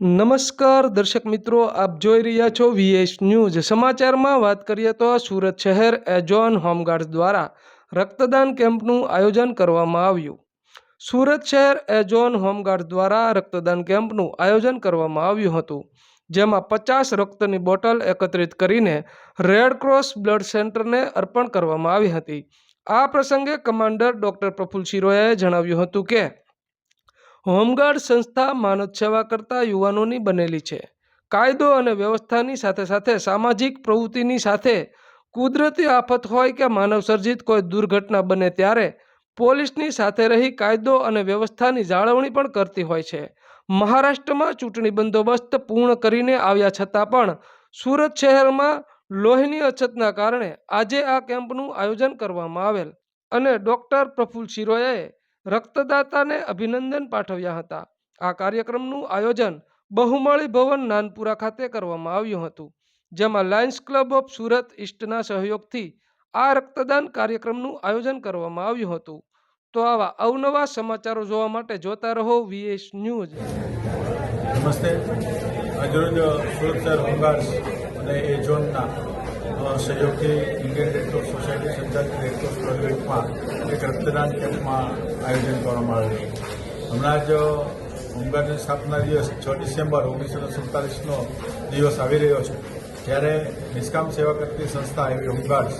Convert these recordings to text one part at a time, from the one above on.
નમસ્કાર દર્શક મિત્રો, આપ જોઈ રહ્યા છો વીએસ ન્યૂઝ. સમાચારમાં વાત કરીએ તો સુરત શહેર એજોન હોમગાર્ડ્સ દ્વારા રક્તદાન કેમ્પનું આયોજન કરવામાં આવ્યું. સુરત શહેર એજોન હોમગાર્ડ દ્વારા રક્તદાન કેમ્પનું આયોજન કરવામાં આવ્યું હતું, જેમાં પચાસ રક્તની બોટલ એકત્રિત કરીને રેડ ક્રોસ બ્લડ સેન્ટરને અર્પણ કરવામાં આવી હતી. આ પ્રસંગે કમાન્ડર ડૉક્ટર પ્રફુલ શિરોયાએ જણાવ્યું હતું કે હોમગાર્ડ સંસ્થા માનવ સેવા કરતા યુવાનોની બનેલી છે. કાયદો અને વ્યવસ્થાની સાથે સાથે સામાજિક પ્રવૃત્તિની સાથે કુદરતી આફત હોય કે માનવસર્જિત કોઈ દુર્ઘટના બને ત્યારે પોલીસની સાથે રહી કાયદો અને વ્યવસ્થાની જાળવણી પણ કરતી હોય છે. મહારાષ્ટ્રમાં ચૂંટણી બંદોબસ્ત પૂર્ણ કરીને આવ્યા છતાં પણ સુરત શહેરમાં લોહીની અછતના કારણે આજે આ કેમ્પનું આયોજન કરવામાં આવેલ અને ડૉક્ટર પ્રફુલ શિરોયાએ રક્તદાતાને અભિનંદન પાઠવ્યા હતા. આ કાર્યક્રમનું આયોજન બહુમાળી ભવન નાનપુરા ખાતે કરવામાં આવ્યું હતું, જેમાં લાયન્સ ક્લબ ઓફ સુરત ઈસ્ટના સહયોગથી આ રક્તદાન કાર્યક્રમનું આયોજન કરવામાં આવ્યું હતું. તો આવા અવનવા સમાચારો જોવા માટે જોતા રહો વીએસ ન્યૂઝ નમસ્તે. આજરોજ સુરત શહેર અને એ ઝોનના સહયોગથી ઇન્ડિયન રેડક્રોસ સોસાયટી સંચાલિત રેડક્રોસ પ્રોજેક્ટમાં એક રક્તદાન કેમ્પમાં આયોજન કરવામાં આવ્યું હમણાં જ હોમગાર્ડની સ્થાપના દિવસ છ ડિસેમ્બર ઓગણીસો સુડતાલીસનો દિવસ આવી રહ્યો છે. ત્યારે નિષ્કામ સેવા કરતી સંસ્થા એવી હોમગાર્ડ્સ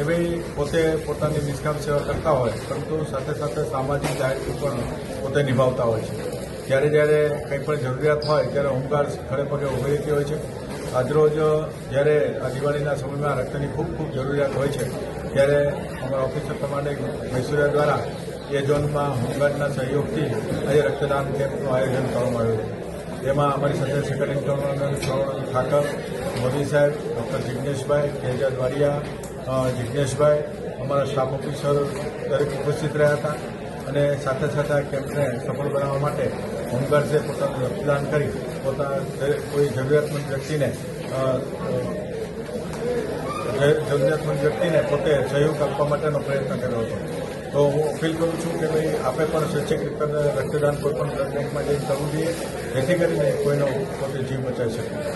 એ ભાઈ પોતે પોતાની નિષ્કામ સેવા કરતા હોય, પરંતુ સાથે સાથે સામાજિક દાયિત્વ પણ પોતે નિભાવતા હોય છે. જ્યારે જ્યારે કંઈ પણ જરૂરિયાત હોય, ત્યારે હોમગાર્ડ્સ ખડે ઊભી રહેતી હોય છે. આજરોજ જ્યારે આ દિવાળીના સમયમાં રક્તની ખૂબ ખૂબ જરૂરિયાત હોય છે, ત્યારે અમારા ઓફિસર પ્રમાણે મૈસુરિયા દ્વારા એ ઝોનમાં હોમગાર્ડના સહયોગથી આજે રક્તદાન કેમ્પનું આયોજન કરવામાં આવ્યું છે. જેમાં અમારી સાથે સેક્રેટરી જનરલ ઠાકર, મોદી સાહેબ ડૉક્ટર જિજ્ઞેશભાઈ કેજા દ્વારિયા જિજ્ઞેશભાઈ અમારા સ્ટાફ ઓફિસર દરેક ઉપસ્થિત રહ્યા હતા અને સાથે સાથે આ કેમ્પને સફળ બનાવવા માટે હોમગાર્ડ્સે પોતાનું રક્તદાન કરી, પોતા કોઈ જરૂરિયાતમંદ વ્યક્તિને જરૂરિયાતમંદ વ્યક્તિને પોતે સહયોગ આપવા માટેનો પ્રયત્ન કર્યો હતો તો હું અપીલ કરું છું કે ભાઈ આપે પણ સ્વૈચ્છિક રીતે રક્તદાન કોઈ પણ બ્લડ બેંકમાં જઈને કરવું જોઈએ, જેથી કરીને કોઈનો પોતે જીવ બચાવી શકે.